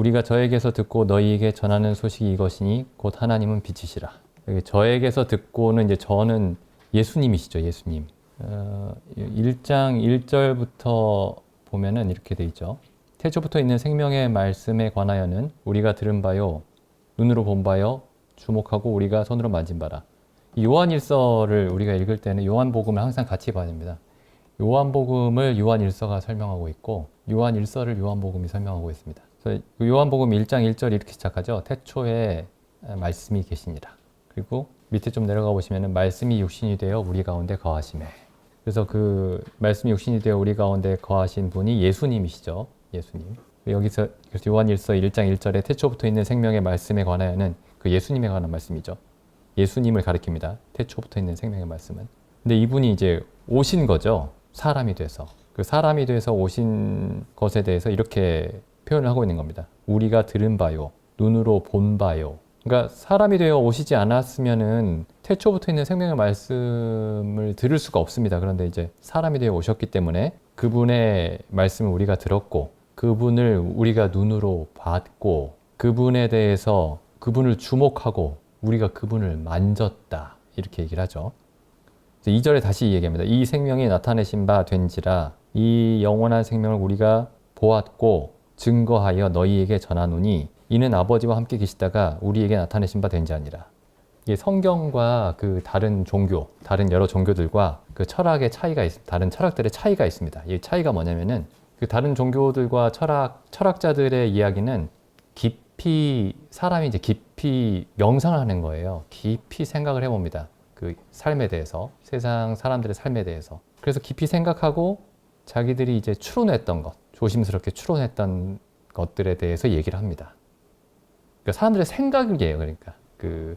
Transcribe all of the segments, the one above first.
우리가 저에게서 듣고 너희에게 전하는 소식이 이것이니 곧 하나님은 빛이시라. 여기 저에게서 듣고는 이제 저는 예수님이시죠, 예수님. 어, 1장 1절부터 보면은 이렇게 돼 있죠. 태초부터 있는 생명의 말씀에 관하여는 우리가 들은 바요, 눈으로 본 바요, 주목하고 우리가 손으로 만진 바라. 이 요한일서를 우리가 읽을 때는 요한복음을 항상 같이 봐야 됩니다. 요한복음을 요한일서가 설명하고 있고 요한일서를 요한복음이 설명하고 있습니다. 그래서 요한복음 1장 1절 이렇게 시작하죠. 태초에 말씀이 계시니라. 그리고 밑에 좀 내려가 보시면은 말씀이 육신이 되어 우리 가운데 거하심에. 그래서 그 말씀이 육신이 되어 우리 가운데 거하신 분이 예수님이시죠. 예수님. 여기서 요한일서 1장 1절에 태초부터 있는 생명의 말씀에 관하여는 그 예수님에 관한 말씀이죠. 예수님을 가리킵니다. 태초부터 있는 생명의 말씀은. 근데 이분이 이제 오신 거죠. 사람이 돼서. 그 사람이 돼서 오신 것에 대해서 이렇게 표현을 하고 있는 겁니다. 우리가 들은 바요, 눈으로 본 바요. 그러니까 사람이 되어 오시지 않았으면은 태초부터 있는 생명의 말씀을 들을 수가 없습니다. 그런데 이제 사람이 되어 오셨기 때문에 그분의 말씀을 우리가 들었고 그분을 우리가 눈으로 봤고 그분에 대해서 그분을 주목하고 우리가 그분을 만졌다. 이렇게 얘기를 하죠. 2절에 다시 얘기합니다. 이 생명이 나타내신 바 된지라 이 영원한 생명을 우리가 보았고 증거하여 너희에게 전하노니 이는 아버지와 함께 계시다가 우리에게 나타내신 바 된지 아니라 이게 성경과 그 다른 종교, 다른 여러 종교들과 그 철학의 차이가 있, 다른 철학들의 차이가 있습니다. 이 차이가 뭐냐면은 그 다른 종교들과 철학 철학자들의 이야기는 깊이 사람이 이제 깊이 명상을 하는 거예요. 깊이 생각을 해봅니다. 그 삶에 대해서 세상 사람들의 삶에 대해서 그래서 깊이 생각하고 자기들이 이제 추론했던 것 조심스럽게 추론했던 것들에 대해서 얘기를 합니다. 그러니까 사람들의 생각이에요. 그러니까 그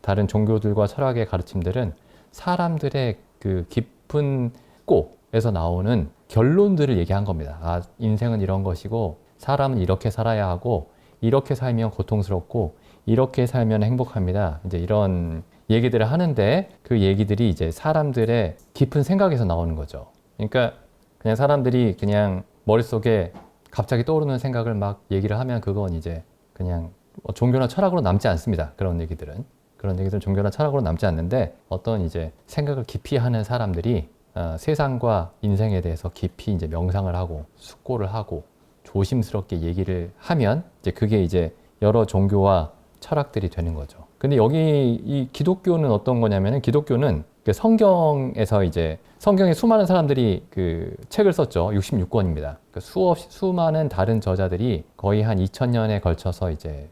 다른 종교들과 철학의 가르침들은 사람들의 그 깊은 꼬에서 나오는 결론들을 얘기한 겁니다. 아, 인생은 이런 것이고 사람은 이렇게 살아야 하고 이렇게 살면 고통스럽고 이렇게 살면 행복합니다. 이제 이런 얘기들을 하는데 그 얘기들이 이제 사람들의 깊은 생각에서 나오는 거죠. 그러니까 그냥 사람들이 그냥 머릿속에 갑자기 떠오르는 생각을 막 얘기를 하면 그건 이제 그냥 뭐 종교나 철학으로 남지 않습니다. 그런 얘기들은. 그런 얘기들은 종교나 철학으로 남지 않는데 어떤 이제 생각을 깊이 하는 사람들이 어, 세상과 인생에 대해서 깊이 이제 명상을 하고 숙고를 하고 조심스럽게 얘기를 하면 이제 그게 이제 여러 종교와 철학들이 되는 거죠. 근데 여기 이 기독교는 어떤 거냐면은 기독교는 그 성경에서 이제 성경에 수많은 사람들이 그 책을 썼죠. 66권입니다. 그 수업 수많은 다른 저자들이 거의 한 2000년에 걸쳐서 이제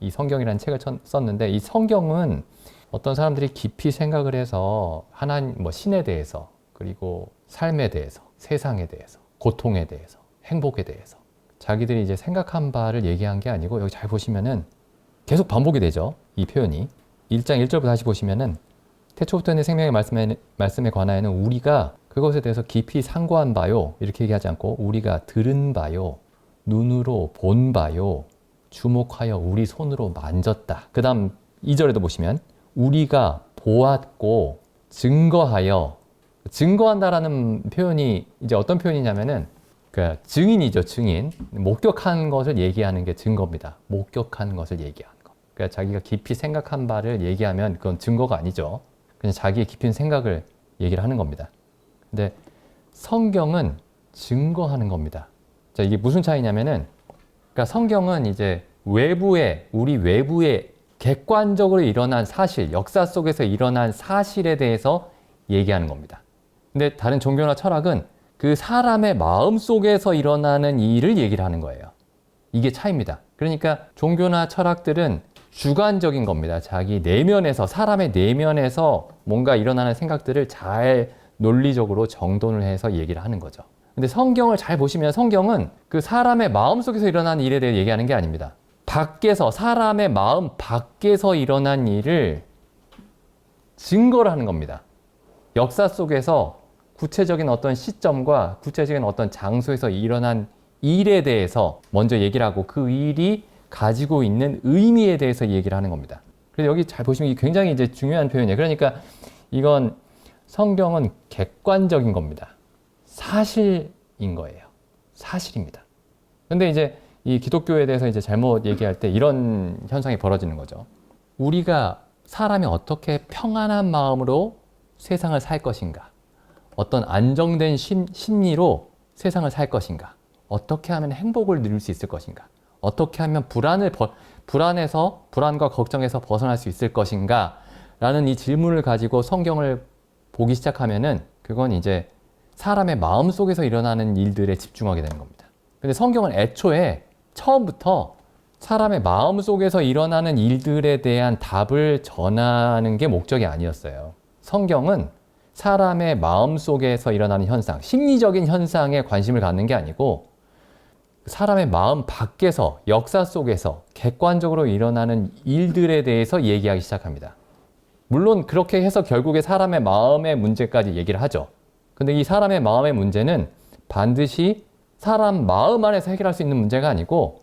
이 성경이라는 책을 썼는데 이 성경은 어떤 사람들이 깊이 생각을 해서 하나님 뭐 신에 대해서 그리고 삶에 대해서 세상에 대해서 고통에 대해서 행복에 대해서 자기들이 이제 생각한 바를 얘기한 게 아니고 여기 잘 보시면은 계속 반복이 되죠. 이 표현이 1장 1절부터 다시 보시면은 태초부터 있는 생명의 말씀에, 말씀에 관하여는 우리가 그것에 대해서 깊이 상고한 바요 이렇게 얘기하지 않고 우리가 들은 바요 눈으로 본 바요 주목하여 우리 손으로 만졌다. 그 다음 2절에도 보시면 우리가 보았고 증거하여 증거한다라는 표현이 이제 어떤 표현이냐면은 그 증인이죠, 증인. 목격한 것을 얘기하는 게 증거입니다. 목격한 것을 얘기하는 거. 그러니까 자기가 깊이 생각한 바를 얘기하면 그건 증거가 아니죠. 그냥 자기의 깊은 생각을 얘기를 하는 겁니다. 근데 성경은 증거하는 겁니다. 자, 이게 무슨 차이냐면은 그러니까 성경은 이제 외부에 우리 외부에 객관적으로 일어난 사실, 역사 속에서 일어난 사실에 대해서 얘기하는 겁니다. 근데 다른 종교나 철학은 그 사람의 마음 속에서 일어나는 일을 얘기를 하는 거예요. 이게 차이입니다. 그러니까 종교나 철학들은 주관적인 겁니다. 자기 내면에서, 사람의 내면에서 뭔가 일어나는 생각들을 잘 논리적으로 정돈을 해서 얘기를 하는 거죠. 근데 성경을 잘 보시면 성경은 그 사람의 마음 속에서 일어나는 일에 대해 얘기하는 게 아닙니다. 밖에서, 사람의 마음 밖에서 일어난 일을 증거를 하는 겁니다. 역사 속에서 구체적인 어떤 시점과 구체적인 어떤 장소에서 일어난 일에 대해서 먼저 얘기를 하고 그 일이 가지고 있는 의미에 대해서 얘기를 하는 겁니다. 그래서 여기 잘 보시면 굉장히 이제 중요한 표현이에요. 그러니까 이건 성경은 객관적인 겁니다. 사실인 거예요. 사실입니다. 근데 이제 이 기독교에 대해서 이제 잘못 얘기할 때 이런 현상이 벌어지는 거죠. 우리가 사람이 어떻게 평안한 마음으로 세상을 살 것인가? 어떤 안정된 심, 심리로 세상을 살 것인가? 어떻게 하면 행복을 누릴 수 있을 것인가? 어떻게 하면 불안을 벗- 불안에서 불안과 걱정에서 벗어날 수 있을 것인가? 라는 이 질문을 가지고 성경을 보기 시작하면은 그건 이제 사람의 마음 속에서 일어나는 일들에 집중하게 되는 겁니다. 근데 성경은 애초에 처음부터 사람의 마음 속에서 일어나는 일들에 대한 답을 전하는 게 목적이 아니었어요. 성경은 사람의 마음 속에서 일어나는 현상, 심리적인 현상에 관심을 갖는 게 아니고 사람의 마음 밖에서 역사 속에서 객관적으로 일어나는 일들에 대해서 얘기하기 시작합니다. 물론 그렇게 해서 결국에 사람의 마음의 문제까지 얘기를 하죠. 근데 이 사람의 마음의 문제는 반드시 사람 마음 안에서 해결할 수 있는 문제가 아니고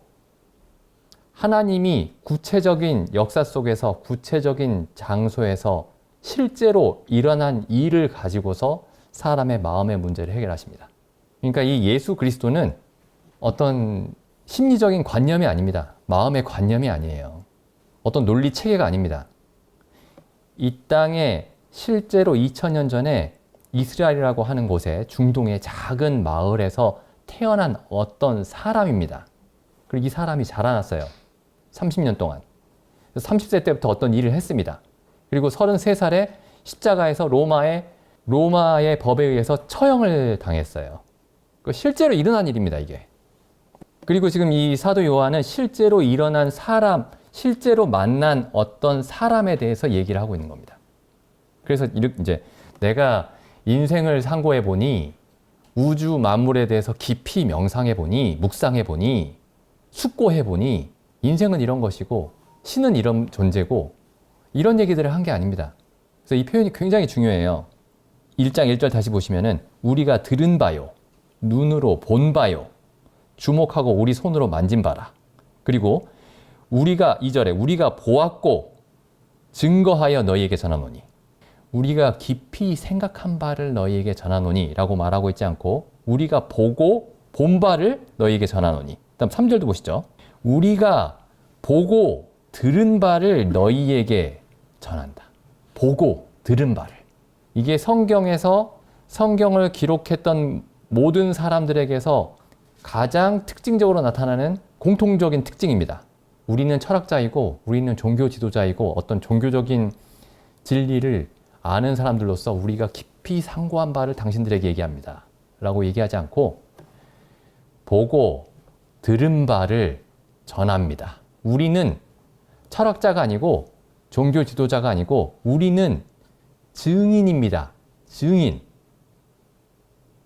하나님이 구체적인 역사 속에서 구체적인 장소에서 실제로 일어난 일을 가지고서 사람의 마음의 문제를 해결하십니다. 그러니까 이 예수 그리스도는 어떤 심리적인 관념이 아닙니다. 마음의 관념이 아니에요. 어떤 논리 체계가 아닙니다. 이 땅에 실제로 2000년 전에 이스라엘이라고 하는 곳에 중동의 작은 마을에서 태어난 어떤 사람입니다. 그리고 이 사람이 자라났어요. 30년 동안. 30세 때부터 어떤 일을 했습니다. 그리고 33살에 십자가에서 로마의 로마의 법에 의해서 처형을 당했어요. 그 실제로 일어난 일입니다, 이게. 그리고 지금 이 사도 요한은 실제로 일어난 사람, 실제로 만난 어떤 사람에 대해서 얘기를 하고 있는 겁니다. 그래서 이제 내가 인생을 상고해 보니 우주 만물에 대해서 깊이 명상해 보니 묵상해 보니 숙고해 보니 인생은 이런 것이고 신은 이런 존재고 이런 얘기들을 한 게 아닙니다. 그래서 이 표현이 굉장히 중요해요. 1장 1절 다시 보시면은 우리가 들은 바요 눈으로 본 바요 주목하고 우리 손으로 만진 바라. 그리고 우리가 이절에 우리가 보았고 증거하여 너희에게 전하노니 우리가 깊이 생각한 바를 너희에게 전하노니 라고 말하고 있지 않고 우리가 보고 본 바를 너희에게 전하노니 다음 3절도 보시죠. 우리가 보고 들은 바를 너희에게 전한다. 보고 들은 바를. 이게 성경에서 성경을 기록했던 모든 사람들에게서 가장 특징적으로 나타나는 공통적인 특징입니다. 우리는 철학자이고 우리는 종교 지도자이고 어떤 종교적인 진리를 아는 사람들로서 우리가 깊이 상고한 바를 당신들에게 얘기합니다. 라고 얘기하지 않고 보고 들은 바를 전합니다. 우리는 철학자가 아니고 종교 지도자가 아니고 우리는 증인입니다. 증인.